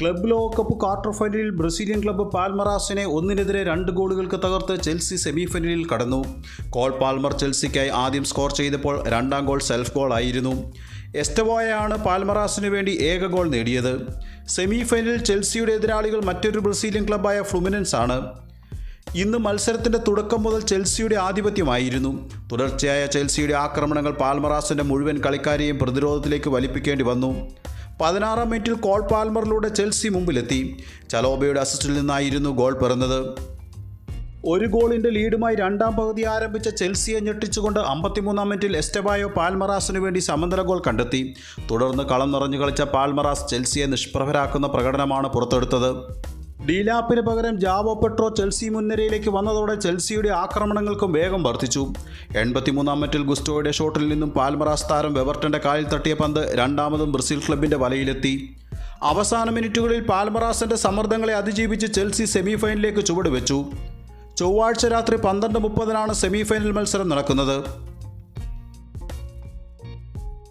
Club ലോകകപ്പ് quarter ഫൈനലിൽ Brazilian club പാൽമറാസിനെ ഒന്നിനെതിരെ രണ്ട് ഗോളുകൾക്ക് തകർത്ത് ചെൽസി സെമിഫൈനലിൽ കടന്നു. കോൾ പാൽമർ ചെൽസിക്കായി ആദ്യം സ്കോർ ചെയ്തപ്പോൾ രണ്ടാം ഗോൾ സെൽഫ് ഗോൾ ആയിരുന്നു. എസ്റ്റവോയാണ് പാൽമറാസിനു വേണ്ടി ഏക ഗോൾ നേടിയത്. സെമിഫൈനലിൽ ചെൽസിയുടെ എതിരാളികൾ മറ്റൊരു ബ്രസീലിയൻ ക്ലബ്ബായ ഫ്ലുമിനൻസ് ആണ്. ഇന്ന് മത്സരത്തിന്റെ തുടക്കം മുതൽ ചെൽസിയുടെ ആധിപത്യമായിരുന്നു. തുടർച്ചയായ ചെൽസിയുടെ ആക്രമണങ്ങൾ പാൽമറാസിന്റെ മുഴുവൻ കളിക്കാരെയും പ്രതിരോധത്തിലേക്ക് വലിപ്പിക്കേണ്ടി വന്നു. പതിനാറാം മിനിറ്റിൽ കോൾ പാൽമറിലൂടെ ചെൽസി മുമ്പിലെത്തി. ചലോബയുടെ അസിസ്റ്റിൽ നിന്നായിരുന്നു ഗോൾ പിറന്നത്. ഒരു ഗോളിന്റെ ലീഡുമായി രണ്ടാം പകുതി ആരംഭിച്ച ചെൽസിയെ ഞെട്ടിച്ചുകൊണ്ട് അമ്പത്തിമൂന്നാം മിനിറ്റിൽ എസ്റ്റബായോ പാൽമറാസിന് വേണ്ടി സമനില ഗോൾ കണ്ടെത്തി. തുടർന്ന് കളം നിറഞ്ഞു കളിച്ച പാൽമറാസ് ചെൽസിയെ നിഷ്പ്രഭരാക്കുന്ന പ്രകടനമാണ് പുറത്തെടുത്തത്. ഡീലാപ്പിന് പകരം ജാവോ പെട്രോ ചെൽസി മുൻനിരയിലേക്ക് വന്നതോടെ ചെൽസിയുടെ ആക്രമണങ്ങൾക്കും വേഗം വർദ്ധിച്ചു. എൺപത്തിമൂന്നാം മിനിറ്റിൽ ഗുസ്റ്റോയുടെ ഷോട്ടിൽ നിന്നും പാൽമറാസ് താരം വെവർട്ടന്റെ കാലിൽ തട്ടിയ പന്ത് രണ്ടാമതും ബ്രസീൽ ക്ലബിന്റെ വലയിലെത്തി. അവസാന മിനിറ്റുകളിൽ പാൽമറാസിന്റെ സമ്മർദ്ദങ്ങളെ അതിജീവിച്ച് ചെൽസി സെമിഫൈനലിലേക്ക് ചുവടുവെച്ചു. ചൊവ്വാഴ്ച രാത്രി പന്ത്രണ്ട് മുപ്പതിനാണ് സെമിഫൈനൽ മത്സരം നടക്കുന്നത്.